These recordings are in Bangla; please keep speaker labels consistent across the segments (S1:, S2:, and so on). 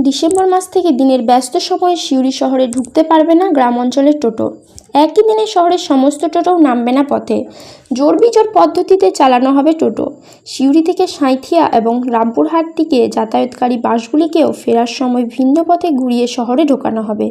S1: ডিসেম্বর মাস থেকে দিনের ব্যস্ত সময়ে সিউড়ি শহরে ঢুকতে পারবে না গ্রাম অঞ্চলের টোটো। একই দিনে শহরের সমস্ত টোটোও নামবে না পথে। জোর বিজোর পদ্ধতিতে চালানো হবে টোটো। সিউড়ি থেকে সাঁইথিয়া এবং রামপুরহাট দিকে যাতায়াতকারী বাসগুলিকেও ফেরার সময় ভিন্ন পথে ঘুরিয়ে শহরে ঢোকানো হবে।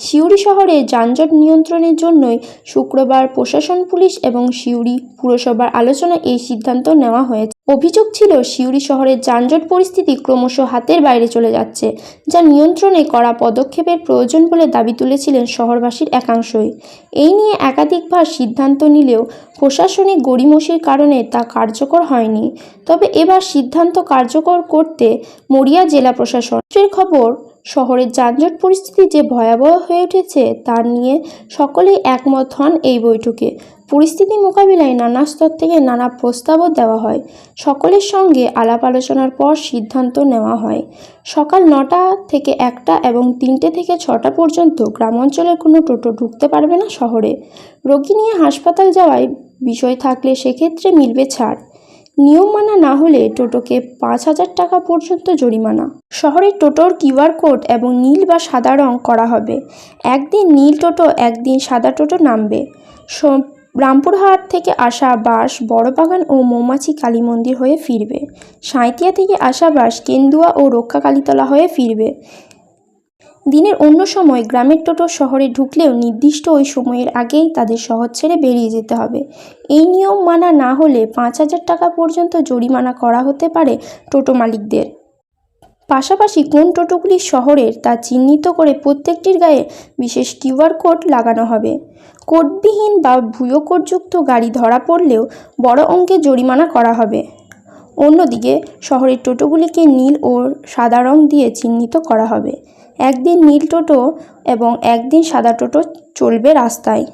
S1: সিউড়ি শহরে যানজট নিয়ন্ত্রণের জন্যই শুক্রবার প্রশাসন, পুলিশ এবং সিউড়ি পুরসভার আলোচনায় এই সিদ্ধান্ত নেওয়া হয়েছে। অভিযোগ ছিল, সিউড়ি শহরের যানজট পরিস্থিতি ক্রমশ হাতের বাইরে চলে যাচ্ছে, যা নিয়ন্ত্রণে করা পদক্ষেপের প্রয়োজন বলে দাবি তুলেছিলেন শহরবাসীর একাংশই। এই নিয়ে একাধিকবার সিদ্ধান্ত নিলেও প্রশাসনিক গড়িমসির কারণে তা কার্যকর হয়নি। তবে এবার সিদ্ধান্ত কার্যকর করতে মরিয়া জেলা প্রশাসন। খবর শহরের যানজট পরিস্থিতি যে ভয়াবহ হয়ে উঠেছে তা নিয়ে সকলেই একমত হন এই বৈঠকে। পরিস্থিতি মোকাবিলায় নানা স্তর থেকে নানা প্রস্তাবও দেওয়া হয়। সকলের সঙ্গে আলাপ আলোচনার পর সিদ্ধান্ত নেওয়া হয়। সকাল নটা থেকে একটা এবং তিনটে থেকে ছটা পর্যন্ত গ্রাম অঞ্চলের কোনো টোটো ঢুকতে পারবে না শহরে। রোগী নিয়ে হাসপাতাল যাওয়ায় বিষয় থাকলে সেক্ষেত্রে মিলবে ছাড়। নিয়ম মানা না হলে টোটোকে পাঁচ হাজার টাকা পর্যন্ত জরিমানা। শহরের টোটোর কিউআর কোড এবং নীল বা সাদা রং করা হবে। একদিন নীল টোটো, একদিন সাদা টোটো নামবে। রামপুরহাট থেকে আসা বাস বড়বাগান ও মৌমাছি কালী মন্দির হয়ে ফিরবে। সাঁইতিয়া থেকে আসা বাস কেন্দুয়া ও রক্ষা কালীতলা হয়ে ফিরবে। দিনের অন্য সময় গ্রামের টোটো শহরে ঢুকলেও নির্দিষ্ট ওই সময়ের আগেই তাদের শহর ছেড়ে বেরিয়ে যেতে হবে। এই নিয়ম মানা না হলে পাঁচ হাজার টাকা পর্যন্ত জরিমানা করা হতে পারে টোটো মালিকদের। পাশাপাশি কোন টোটোগুলি শহরের তা চিহ্নিত করে প্রত্যেকটির গায়ে বিশেষ কিউআর কোড লাগানো হবে। কোডবিহীন বা ভুয়ো কোডযুক্ত গাড়ি ধরা পড়লেও বড় অঙ্কের জরিমানা করা হবে। অন্যদিকে, শহরের টোটোগুলিকে নীল ও সাদা রং দিয়ে চিহ্নিত করা হবে। একদিন নীল টোটো এবং একদিন সাদা টোটো চলবে রাস্তায়।